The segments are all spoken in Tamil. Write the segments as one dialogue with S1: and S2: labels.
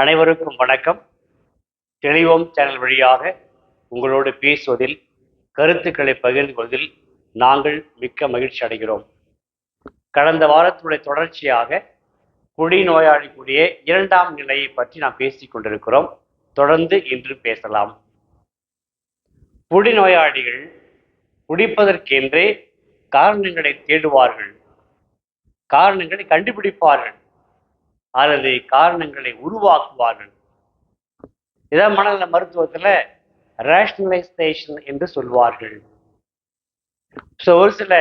S1: அனைவருக்கும் வணக்கம். தெளிவோம் சேனல் வழியாக உங்களோடு பேசுவதில் கருத்துக்களை பகிர்ந்து கொள்வதில் நாங்கள் மிக்க மகிழ்ச்சி அடைகிறோம். கடந்த வாரத்துடைய தொடர்ச்சியாக குடிநோயாளிக்குரிய இரண்டாம் நிலையை பற்றி நாம் பேசிக் கொண்டிருக்கிறோம். தொடர்ந்து இன்று பேசலாம். குடிநோயாளிகள் குடிப்பதற்கென்றே காரணங்களை தேடுவார்கள். காரணங்களை கண்டுபிடிப்பார்கள். அல்லது காரணங்களை உருவாக்குவார்கள். இதான் மனநல மருத்துவத்துல ரேஷனலைசேஷன் என்று சொல்வார்கள். ஸோ ஒரு சில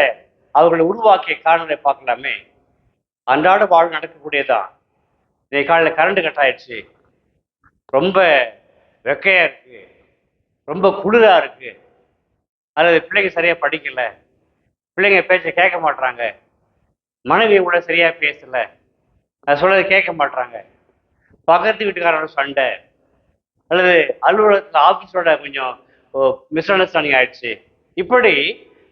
S1: அவர்களை உருவாக்கிய காரணங்களை பார்க்கலாமே. அன்றாட வாழ்வு நடக்கக்கூடியதான் இதை காலையில் கரண்ட் கட் ஆயிடுச்சு. ரொம்ப வெக்கையா இருக்கு. ரொம்ப குளிராக இருக்கு. அல்லது பிள்ளைங்க சரியாக படிக்கலை. பிள்ளைங்க பேச்சை கேட்க மாட்டுறாங்க மனைவி கூட சரியாக பேசலை. நான் சொல்றதை கேட்க மாட்றாங்க. பக்கத்து வீட்டுக்காரோட சண்டை. அல்லது அலுவலகத்தில் ஆஃபீஸோட கொஞ்சம் மிஸ் அண்டர்ஸ்டாண்டிங் ஆயிடுச்சு. இப்படி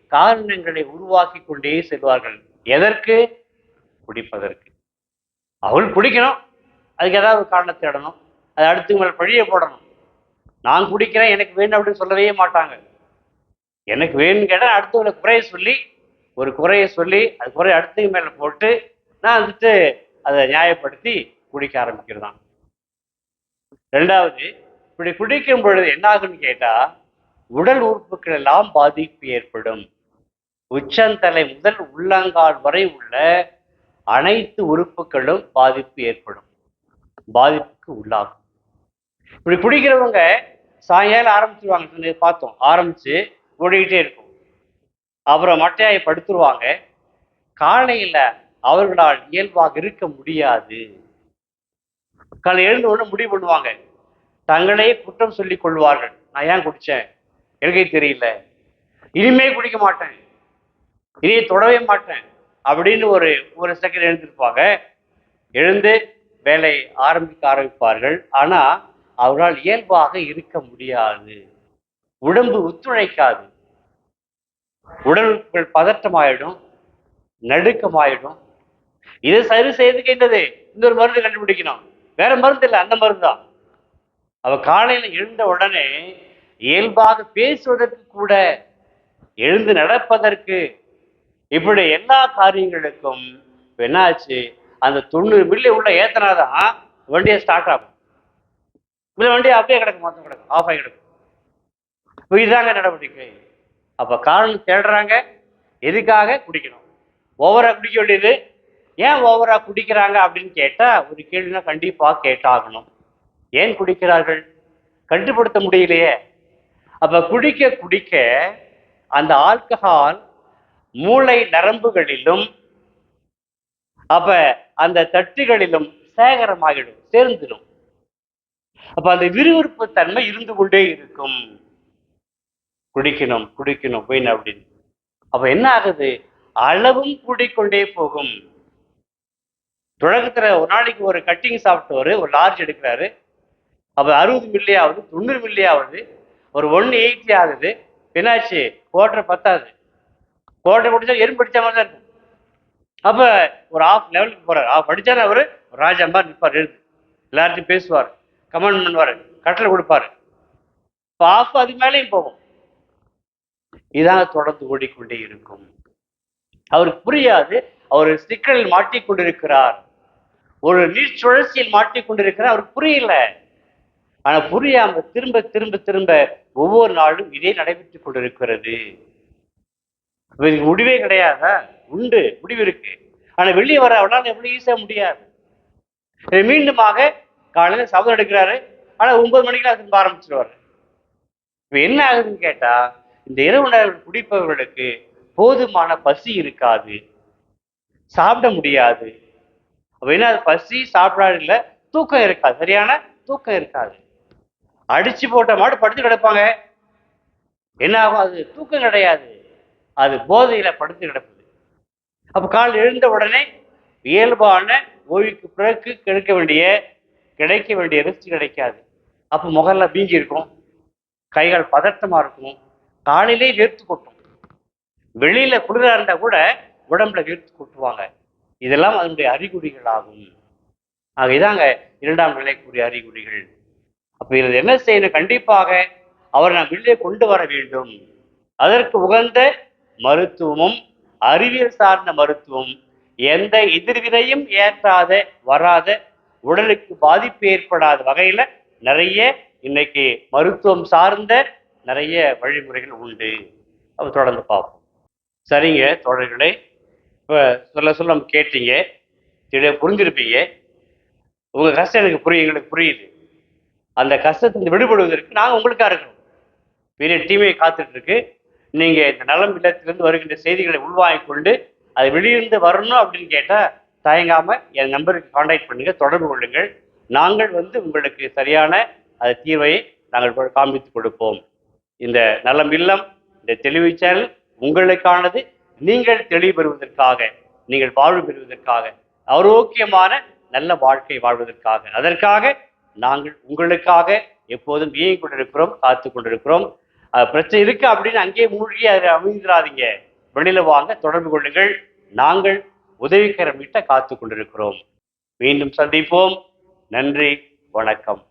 S1: காரணங்களை உருவாக்கி கொண்டே செல்வார்கள். எதற்கு? பிடிப்பதற்கு. அவள் பிடிக்கணும். அதுக்கு ஏதாவது ஒரு காரணத்தை தேடணும். அது அடுத்து மேலே பழிய போடணும். நான் குடிக்கிறேன் எனக்கு வேணும் அப்படின்னு சொல்லவே மாட்டாங்க. எனக்கு வேணும்னு கேட்டால் அடுத்தவங்களை குறைய சொல்லி ஒரு குறையை சொல்லி அது குறைய அடுத்தவங்க மேலே போட்டு நான் வந்துட்டு அதை நியாயப்படுத்தி குடிக்க ஆரம்பிக்கிறதான். ரெண்டாவது இப்படி குடிக்கும் பொழுது என்ன ஆகுன்னு கேட்டா உடல் உறுப்புகள் எல்லாம் பாதிப்பு ஏற்படும். உச்சந்தலை முதல் உள்ளங்கால் வரை உள்ள அனைத்து உறுப்புகளும் பாதிப்பு ஏற்படும். பாதிப்புக்கு உள்ளாகும். இப்படி குடிக்கிறவங்க சாயங்காலம் ஆரம்பிச்சிருவாங்க பார்த்தோம். ஆரம்பிச்சு ஓடிக்கிட்டே இருக்கும். அப்புறம் மட்டையாயை படுத்துருவாங்க. காலையில அவர்களால் இயல்பாக இருக்க முடியாது. காலை எழுந்த உடனே முடிவு பண்ணுவாங்க. தங்களே குற்றம் சொல்லிக் கொள்வார்கள். நான் ஏன் குடித்தேன் எனக்கே தெரியல. இனிமே குடிக்க மாட்டேன். இனியே தொடவே மாட்டேன். அப்படின்னு ஒரு ஒரு செகண்ட் எழுந்திருப்பாங்க. எழுந்து வேலை ஆரம்பிக்க ஆரம்பிப்பார்கள். ஆனா அவரால் இயல்பாக இருக்க முடியாது. உடம்பு ஒத்துழைக்காது. உடல் உறுப்புகள் பதற்றமாயிடும் நடுக்கமாயிடும். இதை சரி செய்யறதுக்கு என்னது இந்த ஒரு மருந்து கண்டுபிடிக்கணும். வேற மருந்து இல்லை அந்த மருந்து? தான் அவ காலையில எழுந்த உடனே இயல்பாக பேசுவதற்கு கூட எழுந்து நடப்பதற்கு இப்படி எல்லா காரியங்களுக்கும் என்னாச்சு அந்த தொண்ணூறு மில்லி உள்ள ஏத்தனாதான் வண்டியை ஸ்டார்ட் ஆகும். இல்லை வண்டி அப்படியே கிடக்கும் மொத்தம் கிடக்கும் ஆஃப் ஆகி கிடக்கும் இப்போ இதுதாங்க நடவடிக்கை. அப்போ காரணம் தேடுறாங்க எதுக்காக குடிக்கணும்? ஓவராக குடிக்க வேண்டியது ஏன் ஓவரா குடிக்கிறாங்க அப்படின்னு கேட்டா ஒரு கேள்வினா கண்டிப்பா கேட்டாகணும். ஏன் குடிக்கிறார்கள்? கண்டுபடுத்த முடியலையே. அப்ப குடிக்க குடிக்க அந்த ஆல்கஹால் மூளை நரம்புகளிலும் அப்ப அந்த தட்டுகளிலும் சேகரமாகிடும் சேர்ந்துடும் அப்ப அந்த விறுவிறுப்பு தன்மை இருந்து கொண்டே இருக்கும். குடிக்கணும் குடிக்கணும் போயின்னு அப்படின்னு. அப்ப என்ன ஆகுது? அளவும் கூடிக்கொண்டே போகும். தொடக்கத்துல ஒரு நாளைக்கு ஒரு கட்டிங் சாப்பிட்டவர் ஒரு லார்ஜ் எடுக்கிறாரு. அப்ப அறுபது மில்லி ஆகுது தொண்ணூறு மில்லி ஆகுது. ஒரு ஒன் எயிட்டி ஆகுது. என்னாச்சு? கோட்டரை பத்தாது. கோட்டரை படிச்சா எறும்பு படிச்ச மாதிரி தான் இருக்கும். அப்ப ஒரு ஆஃப் லெவலுக்கு போறாரு. ஆஃப் படிச்சாரு அவரு ராஜா மாதிரி நிற்பார் எழுது எல்லார்ட்டையும் பேசுவார். கமெண்ட் பண்ணுவார். கட்டளை கொடுப்பாரு. இப்போ ஆஃப் அது மேலேயும் போகும். இதான் தொடர்ந்து ஓடிக்கொண்டே இருக்கும். அவருக்கு புரியாது. அவர் சிக்கலில் மாட்டிக்கொண்டிருக்கிறார். ஒரு நீர் சுழற்சியில் மாட்டிக்கொண்டிருக்கிறார் அவருக்கு புரியல. ஆனா புரியாம திரும்ப திரும்ப திரும்ப ஒவ்வொரு நாளும் இதே நடைபெற்றுக் கொண்டிருக்கிறது. இதுக்கு முடிவே கிடையாதா? உண்டு. முடிவு இருக்கு. ஆனா வெளியே வர அவனால எவ்வளவு ஈஸியா முடியாது. மீண்டுமாக காலையில சபதம் எடுக்கிறாரு. ஆனா ஒன்பது மணிக்கெல்லாம் திரும்ப ஆரம்பிச்சிருவாரு. இப்ப என்ன ஆகுதுன்னு கேட்டா இந்த இரவு நேரம் குடிப்பவர்களுக்கு போதுமான பசி இருக்காது. சாப்பிட முடியாது. அப்படின்னா என்ன அது பசி சாப்பிடாது இல்லை தூக்கம் இருக்காது. சரியான தூக்கம் இருக்காது. அடிச்சு போட்ட மாடு படுத்து கிடப்பாங்க. என்ன ஆகும்? அது தூக்கம் கிடையாது. அது போதையில படுத்து கிடக்குது. அப்ப கால் எழுந்த உடனே இயல்பான ஓய்வுக்கு பிறகு கிடைக்க வேண்டிய கிடைக்க வேண்டிய ரெஸ்ட் கிடைக்காது. அப்ப முகல்ல வீங்கி இருக்கும். கைகள் பதட்டமா இருக்கும். காலையிலே வேர்த்து கொட்டும். வெளியில குளிரா இருந்தா கூட உடம்புல வேர்த்து கொட்டுவாங்க. இதெல்லாம் அதனுடைய அறிகுறிகள் ஆகும் ஆக இதாங்க இரண்டாம் நிலைக்குரிய அறிகுறிகள். அப்ப இதில் என்ன செய்யணும்? கண்டிப்பாக அவரை நாம் வெளியே கொண்டு வர வேண்டும். அதற்கு உகந்த மருத்துவமும் அறிவியல் சார்ந்த மருத்துவம் எந்த எதிர்வினையும் ஏற்றாத வராத உடலுக்கு பாதிப்பு ஏற்படாத வகையில நிறைய இன்னைக்கு மருத்துவம் சார்ந்த நிறைய வழிமுறைகள் உண்டு. அப்ப தொடர்ந்து பார்ப்போம். சரிங்க தோழர்களே இப்போ சொல்ல சொல்ல நம்ம கேட்டீங்க. தெளிவா புரிஞ்சிருப்பீங்க. உங்கள் கஷ்டம் எனக்கு புரியும் எங்களுக்கு புரியுது. அந்த கஷ்டத்திலிருந்து விடுபடுவதற்கு நாங்கள் உங்களுக்காக இருக்கிறோம். பெரிய டீமே காத்துட்ருக்கு. நீங்கள் இந்த நலம் இல்லத்திலிருந்து வருகின்ற செய்திகளை உள்வாங்கிக் கொண்டு அது வெளியிருந்து வரணும் அப்படின்னு கேட்டால் தயங்காமல் என் நம்பருக்கு காண்டாக்ட் பண்ணுங்கள் தொடர்பு கொள்ளுங்கள். நாங்கள் வந்து உங்களுக்கு சரியான அது தீர்வை நாங்கள் காண்பித்து கொடுப்போம். இந்த நலம் இல்லம் இந்த தெளிவு சேனல் உங்களுக்கானது. நீங்கள் தெளிவு பெறுவதற்காக நீங்கள் வாழ்வு பெறுவதற்காக ஆரோக்கியமான நல்ல வாழ்க்கை வாழ்வதற்காக. அதற்காக நாங்கள் உங்களுக்காக எப்போதும் இயங்கிக் கொண்டிருக்கிறோம் காத்து கொண்டிருக்கிறோம். பிரச்சனை இருக்கு அப்படின்னு அங்கேயே மூழ்கி அதை அமைந்திராதீங்க வெளியில வாங்க தொடர்பு கொள்ளுங்கள். நாங்கள் உதவிக்கரம் விட்ட காத்து கொண்டிருக்கிறோம். மீண்டும் சந்திப்போம். நன்றி வணக்கம்.